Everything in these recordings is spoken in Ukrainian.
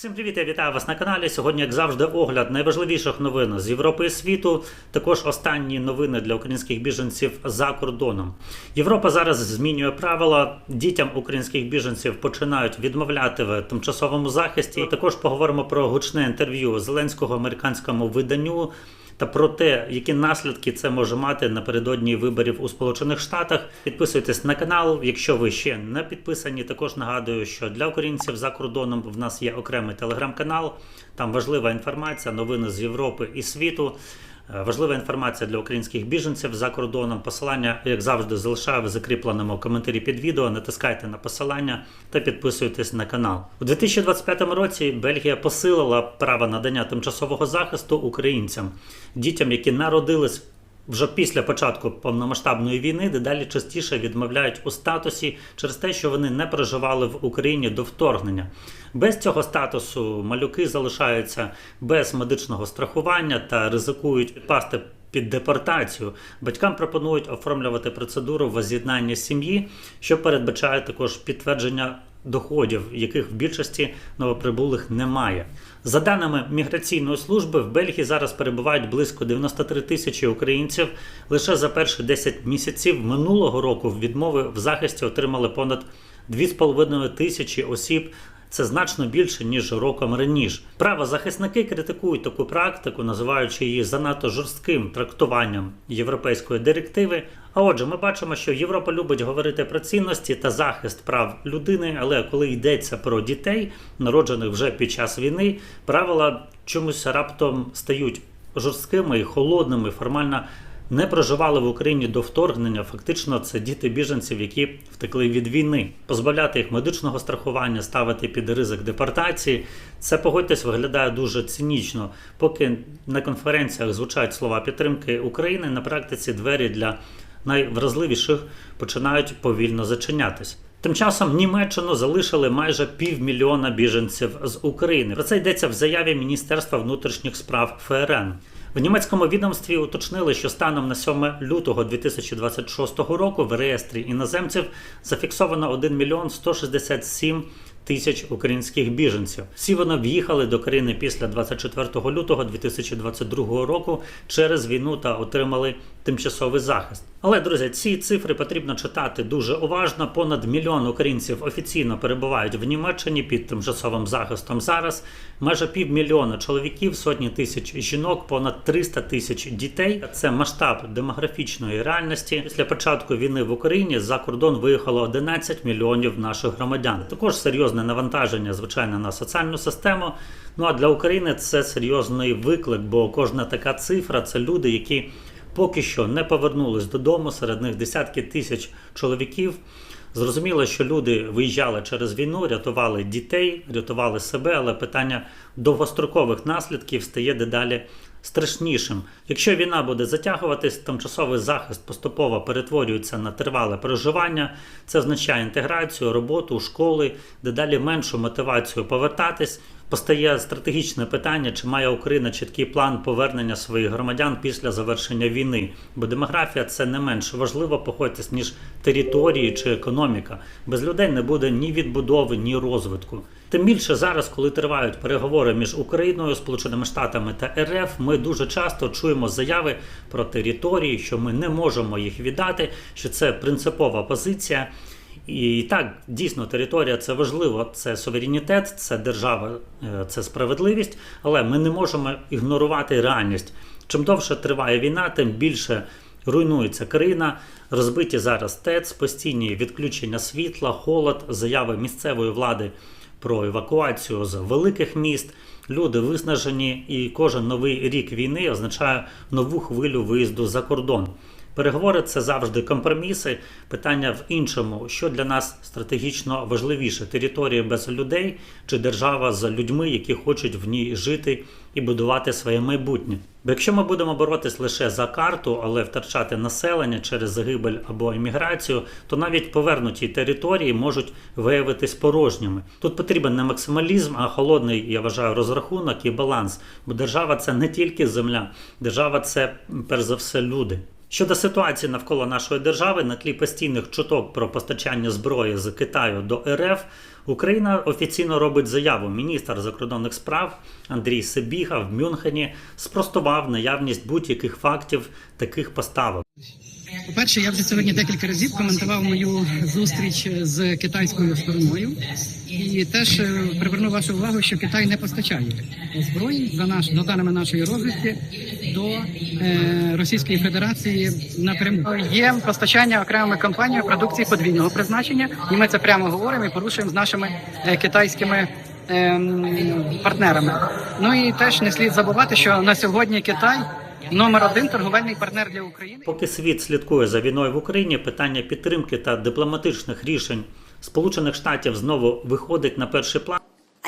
Всім привіт, я вітаю вас на каналі. Сьогодні, як завжди, огляд найважливіших новин з Європи і світу. Також останні новини для українських біженців за кордоном. Європа зараз змінює правила. Дітям українських біженців починають відмовляти в тимчасовому захисті. Також поговоримо про гучне інтерв'ю Зеленського американському виданню. Та про те, які наслідки це може мати напередодні виборів у Сполучених Штатах. Підписуйтесь на канал, якщо ви ще не підписані. Також нагадую, що для українців за кордоном в нас є окремий телеграм-канал. Там важлива інформація, новини з Європи і світу. Е, Важлива інформація для українських біженців за кордоном. Посилання, як завжди, залишаю в закріпленому коментарі під відео. Натискайте на посилання та підписуйтесь на канал. У 2025 році Бельгія посилила право надання тимчасового захисту українцям, дітям, які народились. Вже після початку повномасштабної війни дедалі частіше відмовляють у статусі через те, що вони не проживали в Україні до вторгнення. Без цього статусу малюки залишаються без медичного страхування та ризикують підпасти під депортацію. Батькам пропонують оформлювати процедуру воз'єднання сім'ї, що передбачає також підтвердження доходів, яких в більшості новоприбулих немає. За даними міграційної служби, в Бельгії зараз перебувають близько 93 тисячі українців. Лише за перші 10 місяців минулого року відмови в захисті отримали понад 2,5 тисячі осіб. Це значно більше ніж роком раніше. Правозахисники критикують таку практику, називаючи її занадто жорстким трактуванням європейської директиви. А отже, ми бачимо, що Європа любить говорити про цінності та захист прав людини, але коли йдеться про дітей, народжених вже під час війни, правила чомусь раптом стають жорсткими і холодними, формально не проживали в Україні до вторгнення. Фактично, це діти біженців, які втекли від війни. Позбавляти їх медичного страхування, ставити під ризик депортації. Це погодьтесь, виглядає дуже цинічно. Поки на конференціях звучать слова підтримки України, на практиці двері для найвразливіших починають повільно зачинятись. Тим часом Німеччину залишили майже півмільйона біженців з України. Про це йдеться в заяві Міністерства внутрішніх справ ФРН. В німецькому відомстві уточнили, що станом на 7 лютого 2026 року в реєстрі іноземців зафіксовано 1 мільйон 167 тисяч українських біженців. Всі вони в'їхали до країни після 24 лютого 2022 року через війну та отримали тимчасовий захист. Але друзі, ці цифри потрібно читати дуже уважно. Понад мільйон українців офіційно перебувають в Німеччині під тимчасовим захистом зараз. Майже півмільйона чоловіків, сотні тисяч жінок, понад 300 тисяч дітей. Це масштаб демографічної реальності. Після початку війни в Україні за кордон виїхало 11 мільйонів наших громадян. Також серйозне навантаження, звичайно, на соціальну систему. Ну а для України це серйозний виклик, бо кожна така цифра це люди, які поки що не повернулись додому. Серед них десятки тисяч чоловіків. Зрозуміло, що люди виїжджали через війну, рятували дітей, рятували себе, але питання довгострокових наслідків стає дедалі страшнішим. Якщо війна буде затягуватись, тимчасовий захист поступово перетворюється на тривале проживання. Це означає інтеграцію, роботу, школи, дедалі меншу мотивацію повертатись. Постає стратегічне питання, чи має Україна чіткий план повернення своїх громадян після завершення війни. Бо демографія це не менш важливо походьтесь, ніж території чи економіка. Без людей не буде ні відбудови, ні розвитку. Тим більше зараз, коли тривають переговори між Україною, Сполученими Штатами та РФ, ми дуже часто чуємо заяви про території, що ми не можемо їх віддати, що це принципова позиція. І так, дійсно, територія це важливо, це суверенітет, це держава, е, це справедливість, але ми не можемо ігнорувати реальність. Чим довше триває війна, тим більше руйнується країна, розбиті зараз ТЕЦ, постійні відключення світла, холод, заяви місцевої влади про евакуацію з великих міст. Люди виснажені, і кожен новий рік війни означає нову хвилю виїзду за кордон. Переговори це завжди компроміси. Питання в іншому, що для нас стратегічно важливіше: територія без людей чи держава з людьми, які хочуть в ній жити і будувати своє майбутнє. Бо якщо ми будемо боротись лише за карту, але втрачати населення через загибель або імміграцію, то навіть повернуті території можуть виявитись порожніми. Тут потрібен не максималізм, а холодний, я вважаю, розрахунок і баланс. Бо держава це не тільки земля, держава це перш за все люди. Щодо ситуації навколо нашої держави на тлі постійних чуток про постачання зброї з Китаю до РФ, Україна офіційно робить заяву. Міністр закордонних справ Андрій Сибіга в Мюнхені спростував наявність будь-яких фактів таких поставок. По-перше, я вже сьогодні декілька разів коментував мою зустріч з китайською стороною, і теж е, приверну вашу увагу, що Китай не постачає зброї за наш за даними нашої розвідки до е, Російської Федерації напряму. Є постачання окремими компаніями продукції подвійного призначення, і ми це прямо говоримо і порушуємо з нашими е, китайськими. ем, Партнерами, ну і теж не слід забувати, що на сьогодні Китай номер один торговельний партнер для України. Поки світ слідкує за війною в Україні, питання підтримки та дипломатичних рішень Сполучених Штатів знову виходить на перший план.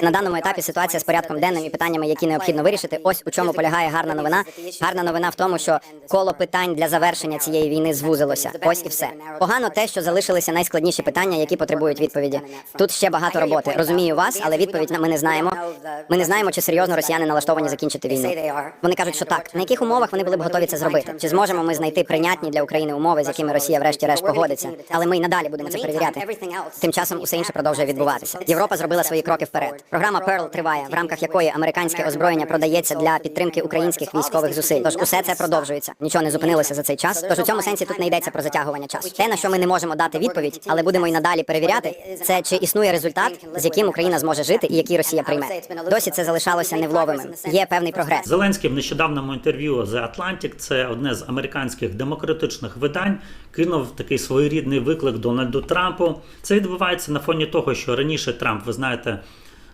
На даному етапі ситуація з порядком денним і питаннями, які необхідно вирішити. Ось у чому полягає гарна новина. Гарна новина в тому, що коло питань для завершення цієї війни звузилося. Ось і все. Погано те, що залишилися найскладніші питання, які потребують відповіді. Тут ще багато роботи. Розумію вас, але відповідь на- ми не знаємо. Ми не знаємо, чи серйозно росіяни налаштовані закінчити війну. Вони кажуть, що так. На яких умовах вони були б готові це зробити? Чи зможемо ми знайти прийнятні для України умови, з якими Росія, врешті-решт, погодиться? Але ми й надалі будемо це перевіряти. Тим часом усе інше продовжує відбуватися. Європа зробила свої кроки вперед. Програма Pearl триває, в рамках якої американське озброєння продається для підтримки українських військових зусиль. Тож усе це продовжується. Нічого не зупинилося за цей час. Тож у цьому сенсі тут не йдеться про затягування часу. Те, на що ми не можемо дати відповідь, але будемо й надалі перевіряти, це чи існує результат, з яким Україна зможе жити і який Росія прийме. Досі це залишалося невловимим. Є певний прогрес. Зеленський в нещодавному інтерв'ю The Atlantic, це одне з американських демократичних видань, кинув такий своєрідний виклик Дональду Трампу. Це відбувається на фоні того, що раніше Трамп, ви знаєте,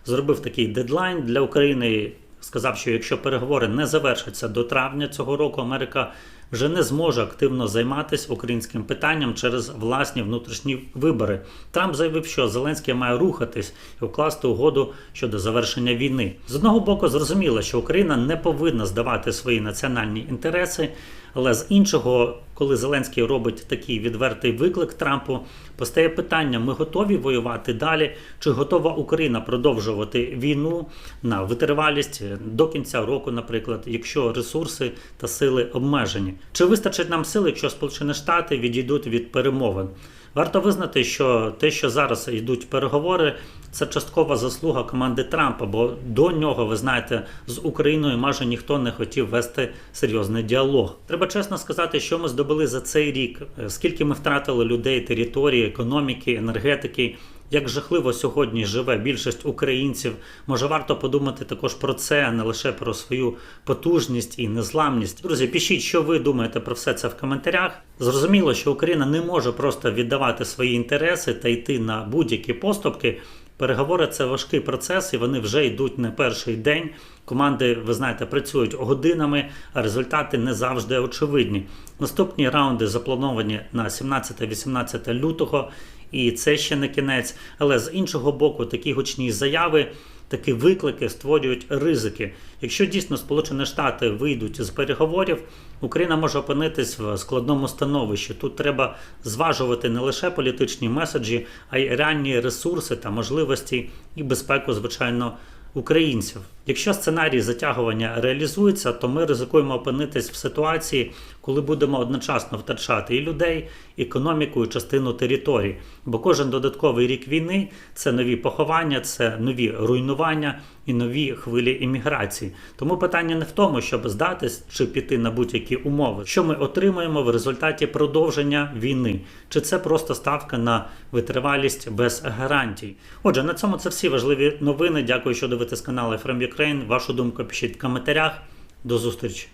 зробив такий дедлайн для України. Сказав, що якщо переговори не завершаться до травня цього року, Америка вже не зможе активно займатися українським питанням через власні внутрішні вибори. Трамп заявив, що Зеленський має рухатись і укласти угоду щодо завершення війни. З одного боку, зрозуміло, що Україна не повинна здавати свої національні інтереси, але з іншого, коли Зеленський робить такий відвертий виклик Трампу, постає питання: ми готові воювати далі? Чи готова Україна продовжувати війну на витривалість до кінця року, наприклад, якщо ресурси та сили обмежені? Чи вистачить нам сил, якщо Сполучені Штати відійдуть від перемовин? Варто визнати, що те, що зараз йдуть переговори, це часткова заслуга команди Трампа, бо до нього, ви знаєте, з Україною майже ніхто не хотів вести серйозний діалог. Треба чесно сказати, що ми здобули за цей рік, е, скільки ми втратили людей, території, економіки, енергетики. Як жахливо сьогодні живе більшість українців, може варто подумати також про це, а не лише про свою потужність і незламність. Друзі, пишіть, що ви думаєте про все це в коментарях. Зрозуміло, що Україна не може просто віддавати свої інтереси та йти на будь-які поступки. Переговори це важкий процес, і вони вже йдуть не перший день. Команди, ви знаєте, працюють годинами, а результати не завжди очевидні. Наступні раунди заплановані на 17-18 лютого, і це ще не кінець. Але з іншого боку, такі гучні заяви. Такі виклики створюють ризики. Якщо дійсно Сполучені Штати вийдуть з переговорів, Україна може опинитись в складному становищі. Тут треба зважувати не лише політичні меседжі, а й реальні ресурси та можливості і безпеку, звичайно, українців. Якщо сценарій затягування реалізується, то ми ризикуємо опинитись в ситуації, коли будемо одночасно втрачати і людей, економіку, і частину територій. Бо кожен додатковий рік війни це нові поховання, це нові руйнування і нові хвилі імміграції. Тому питання не в тому, щоб здатись чи піти на будь-які умови, що ми отримуємо в результаті продовження війни, чи це просто ставка на витривалість без гарантій. Отже, на цьому це всі важливі новини. Дякую, що дивитесь канал From Ukraine. Вашу думку пишіть в коментарях. До зустрічі.